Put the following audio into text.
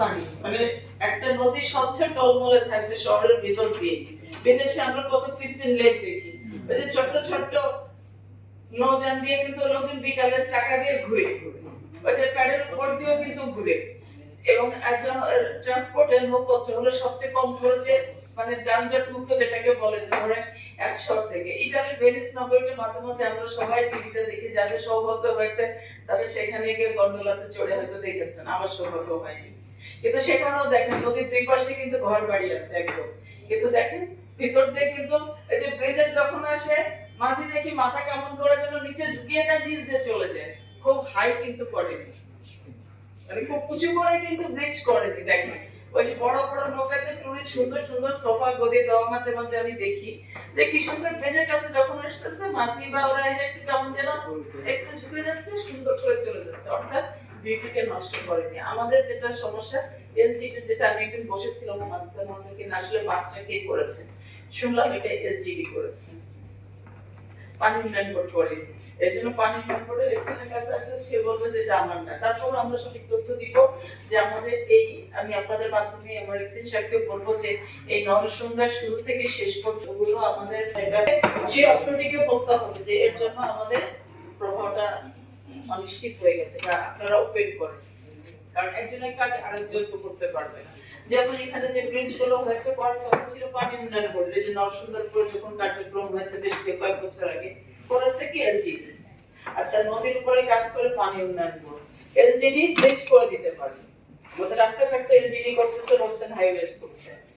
পানি মানে একটা নদী স্বচ্ছ টলমলে থাকবে শহরের ভিতর দিয়ে। বিদেশে আমরা কত কৃত্রিম লেক দেখি। ওই যে ছোট্ট ছোট্ট নৌযান দিয়ে কিন্তু লোকজন বিকালের চাকা দিয়ে ঘুরে। ওই যে প্যাডেল উপর দিয়েও কিন্তু ঘুরে। এবং একজন ট্রান্সপোর্টের মুখপত্র হলো সবচেয়ে কম খরচে মানে যানজট মুক্ত যেটাকে বলে ধরেন এক শহর থেকে। ইটালির ভেনিস নগরীতে মাঝে মাঝে আমরা সবাই টিভিতে দেখি যাদের সৌভাগ্য হয়েছে, তাদের সেখানে গিয়ে গন্ডোলাতে চড়ে হয়তো দেখেছেন। আমার সৌভাগ্য হয়নি। কিন্তু সেখানেও দেখেন, নদীর দুই পাশে কিন্তু ঘর বাড়ি আছে একদম। কিন্তু দেখেন, ভিতর দিয়ে কিন্তু এই যে ব্রিজের যখন আসে, মাঝে দেখি মাথা কেমন করে যেন নিচে ঢুকিয়ে না নিচ দিয়ে চলে যায়। খুব হাই কিন্তু করেনি। মানে খুব উঁচু করে কিন্তু ব্রিজ করেনি, দেখেন। ওই যে বড় বড় নৌকাতে টুরিস্ট সুন্দর সুন্দর সোফা গদি দেওয়া মাঝে মাঝে আমি দেখি। যে কি সুন্দর ব্রিজের কাছে যখন আসতেছে মাছি বা ওরা একটু কেমন যেন একটু ঝুঁকে যাচ্ছে, সুন্দর করে চলে যাচ্ছে। অর্থাৎ বিউটিকে নষ্ট করেনি। আমাদের যেটা সমস্যা, এলজিডি যেটা আমি একদিন বসেছিলাম মাঝে কিনা আসলে বাসটা কে করেছে? শুনলাম এটা এলজিডি করেছে। জন্য কাছে আসলে সে বলবে যে এটা না। তারপর আমরা সঠিক তথ্য দিব যে আমাদের এই আমি আপনাদের মাধ্যমে আমার এক্সিন বলব যে এই নরসংখ্যার শুরু থেকে শেষ পর্যন্ত আমাদের সে অর্থটিকে বলতে হবে, যে এর জন্য আমাদের প্রভাবটা অনিশ্চিত হয়ে গেছে বা আপনারা ওপেন করেন। কারণ একজনের কাজ আরেকজন তো করতে পারবে না। যেমন এখানে যে ব্রিজগুলো হয়েছে কথা ছিল পানি উন্নয়ন বোর্ড যে যখন কার্যক্রম হয়েছে বেশ কয়েক বছর আগে, করেছে কি আচ্ছা নদীর উপরে কাজ করে পানি উন্নয়ন বোর্ড এলজিডি ব্রিজ করে দিতে পারে আমাদের রাস্তাঘাট তো এলজিডি করতেছে রোডস এন্ড হাইওয়েজ করছে।